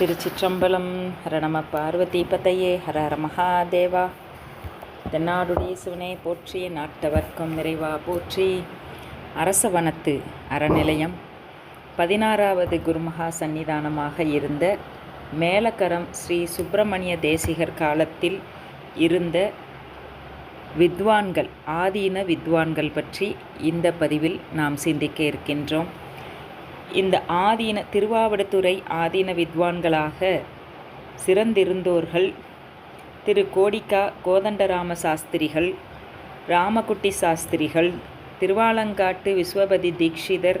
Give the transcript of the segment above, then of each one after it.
திருச்சிற்றம்பலம் ஹரணம பார்வதி பதையே ஹர ஹர மகாதேவா. தென்னாடுடைய சிவனை போற்றி நாட்டவர்க்கம் நிறைவா போற்றி. அரசவனத்து அறநிலையம். பதினாறாவது குருமகா சந்நிதானமாக இருந்த மேலக்கரம் ஸ்ரீ சுப்பிரமணிய தேசிகர் காலத்தில் இருந்த வித்வான்கள் ஆதீன வித்வான்கள் பற்றி இந்த பதிவில் நாம் சிந்திக்க இருக்கின்றோம். இந்த ஆதீன திருவாவடுதுறை ஆதீன வித்வான்களாக சிறந்திருந்தோர்கள் திரு கோடிக்கா கோதண்டராம சாஸ்திரிகள் ராமகுட்டி சாஸ்திரிகள் திருவாலங்காட்டு விஸ்வபதி தீக்ஷிதர்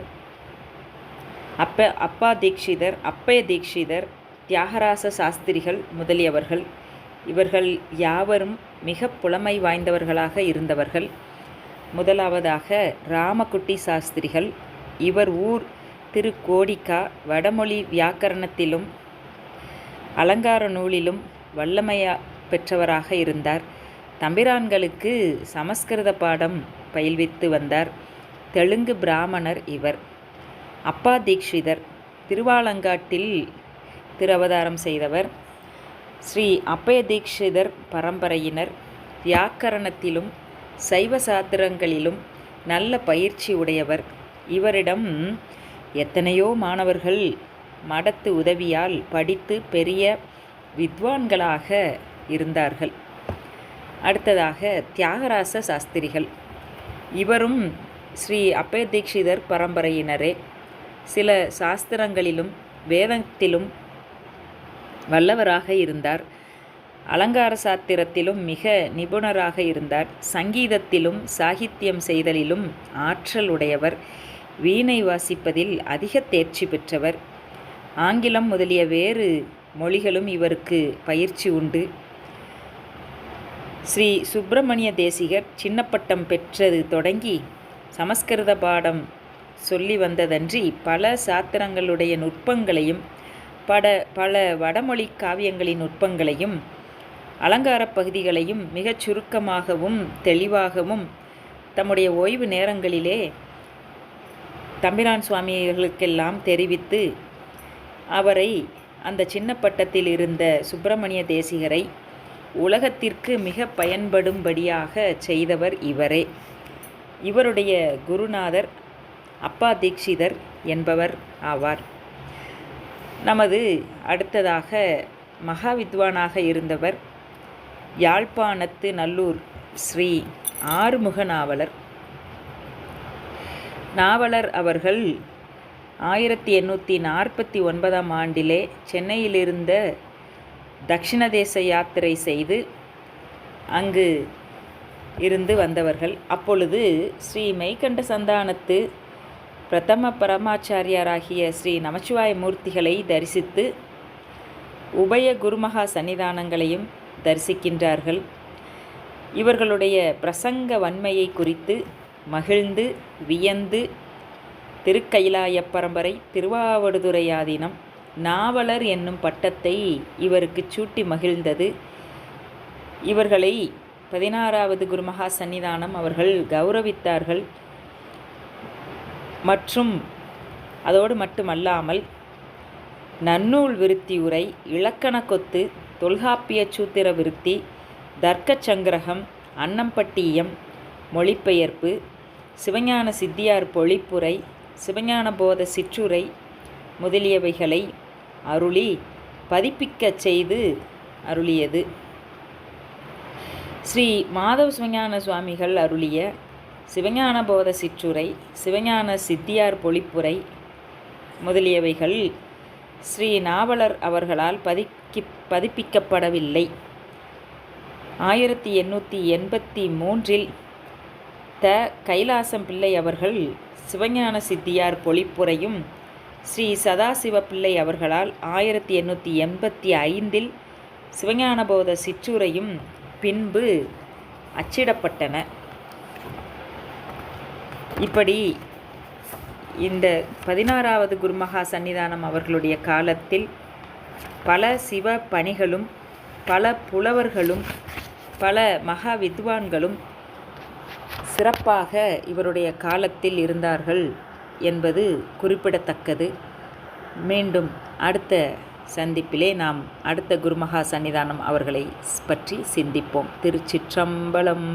அப்ப அப்பா தீக்ஷிதர் அப்பய தீக்ஷிதர் தியாகராச சாஸ்திரிகள் முதலியவர்கள். இவர்கள் யாவரும் மிக புலமை வாய்ந்தவர்களாக இருந்தவர்கள். முதலாவதாக ராமகுட்டி சாஸ்திரிகள். இவர் ஊர் திரு கோடிக்கா வடமொழி வியாக்கரணத்திலும் அலங்கார நூலிலும் வல்லமையா பெற்றவராக இருந்தார். தம்பிரான்களுக்கு சமஸ்கிருத பாடம் பயில்வித்து வந்தார். தெலுங்கு பிராமணர் இவர். அப்பா தீக்ஷிதர். திருவாலங்காட்டில் திருவதாரம் செய்தவர். ஸ்ரீ அப்பய தீக்ஷிதர் பரம்பரையினர். வியாக்கரணத்திலும் சைவ சாத்திரங்களிலும் நல்ல பயிற்சி உடையவர். இவரிடம் எத்தனையோ மாணவர்கள் மடத்து உதவியால் படித்து பெரிய வித்வான்களாக இருந்தார்கள். அடுத்ததாக தியாகராச சாஸ்திரிகள். இவரும் ஸ்ரீ அப்பய பரம்பரையினரே. சில சாஸ்திரங்களிலும் வேதத்திலும் வல்லவராக இருந்தார். அலங்கார சாத்திரத்திலும் மிக நிபுணராக இருந்தார். சங்கீதத்திலும் சாகித்யம் செய்தலிலும் ஆற்றல் உடையவர். வீணை வாசிப்பதில் அதிக தேர்ச்சி பெற்றவர். ஆங்கிலம் முதலிய வேறு மொழிகளும் இவருக்கு பயிற்சி உண்டு. ஸ்ரீ சுப்பிரமணிய தேசிகர் சின்னப்பட்டம் பெற்றது தொடங்கி சமஸ்கிருத பாடம் சொல்லி வந்ததன்றி பல சாத்திரங்களுடைய நுட்பங்களையும் பட பல வடமொழி காவியங்களின் நுட்பங்களையும் அலங்கார பகுதிகளையும் மிகச் சுருக்கமாகவும் தெளிவாகவும் தம்முடைய ஓய்வு நேரங்களிலே தம்பிரான் சுவாமிகளுக்கெல்லாம் தெரிவித்து அவரை அந்த சின்ன பட்டத்தில் இருந்த சுப்பிரமணிய தேசிகரை உலகத்திற்கு மிக பயன்படும்படியாக செய்தவர் இவரே. இவருடைய குருநாதர் அப்பா தீக்ஷிதர் என்பவர் ஆவார். நமது அடுத்ததாக மகா வித்வானாக இருந்தவர் யாழ்ப்பாணத்து நல்லூர் ஸ்ரீ ஆறுமுக நாவலர் அவர்கள் ஆயிரத்தி எண்ணூற்றி நாற்பத்தி ஒன்பதாம் ஆண்டிலே சென்னையிலிருந்த தக்ஷிண தேச யாத்திரை செய்து அங்கு இருந்து வந்தவர்கள். அப்பொழுது ஸ்ரீ மெய்கண்ட சந்தானத்து பிரதம பரமாச்சாரியாராகிய ஸ்ரீ நமச்சிவாய மூர்த்திகளை தரிசித்து உபய குருமகா சன்னிதானங்களையும் தரிசிக்கின்றார்கள். இவர்களுடைய பிரசங்க வன்மையை குறித்து மகிழ்ந்து வியந்து திருக்கைலாய பரம்பரை திருவாவடுதுறையாதீனம். நாவலர் என்னும் பட்டத்தை இவருக்கு சூட்டி மகிழ்ந்தது. இவர்களை பதினாறாவது குருமகா சன்னிதானம் அவர்கள் கௌரவித்தார்கள். மற்றும் அதோடு மட்டுமல்லாமல் நன்னூல் விருத்தி உரை இலக்கண கொத்து தொல்காப்பிய சூத்திர விருத்தி தர்க்க சங்கிரகம் அன்னம்பட்டியம் மொழிபெயர்ப்பு சிவஞான சித்தியார் பொழிப்புரை சிவஞான போத சிற்றுரை முதலியவைகளை அருளி பதிப்பிக்கச் செய்து அருளியது. ஸ்ரீ மாதவ சிவஞான சுவாமிகள் அருளிய சிவஞான போத சிற்றுரை சிவஞான சித்தியார் பொழிப்புரை முதலியவைகள் ஸ்ரீ நாவலர் அவர்களால் பதிக்கி பதிப்பிக்கப்படவில்லை. ஆயிரத்தி எண்ணூற்றி எண்பத்தி மூன்றில் த கைலாசம் பிள்ளை அவர்கள் சிவஞான சித்தியார் பொழிப்புரையும் ஸ்ரீ சதாசிவ பிள்ளை அவர்களால் ஆயிரத்தி எண்ணூற்றி எண்பத்தி ஐந்தில் சிவஞானபோத சிற்றுரையும் பின்பு அச்சிடப்பட்டன. இப்படி இந்த பதினாறாவது குருமகா சன்னிதானம் அவர்களுடைய காலத்தில் பல சிவ பணிகளும் பல புலவர்களும் பல மகா வித்வான்களும் சிறப்பாக இவருடைய காலத்தில் இருந்தார்கள் என்பது குறிப்பிடத்தக்கது. மீண்டும் அடுத்த சந்திப்பிலே நாம் அடுத்த குருமகா சன்னிதானம் அவர்களை பற்றி சிந்திப்போம். திருச்சிற்றம்பலம்.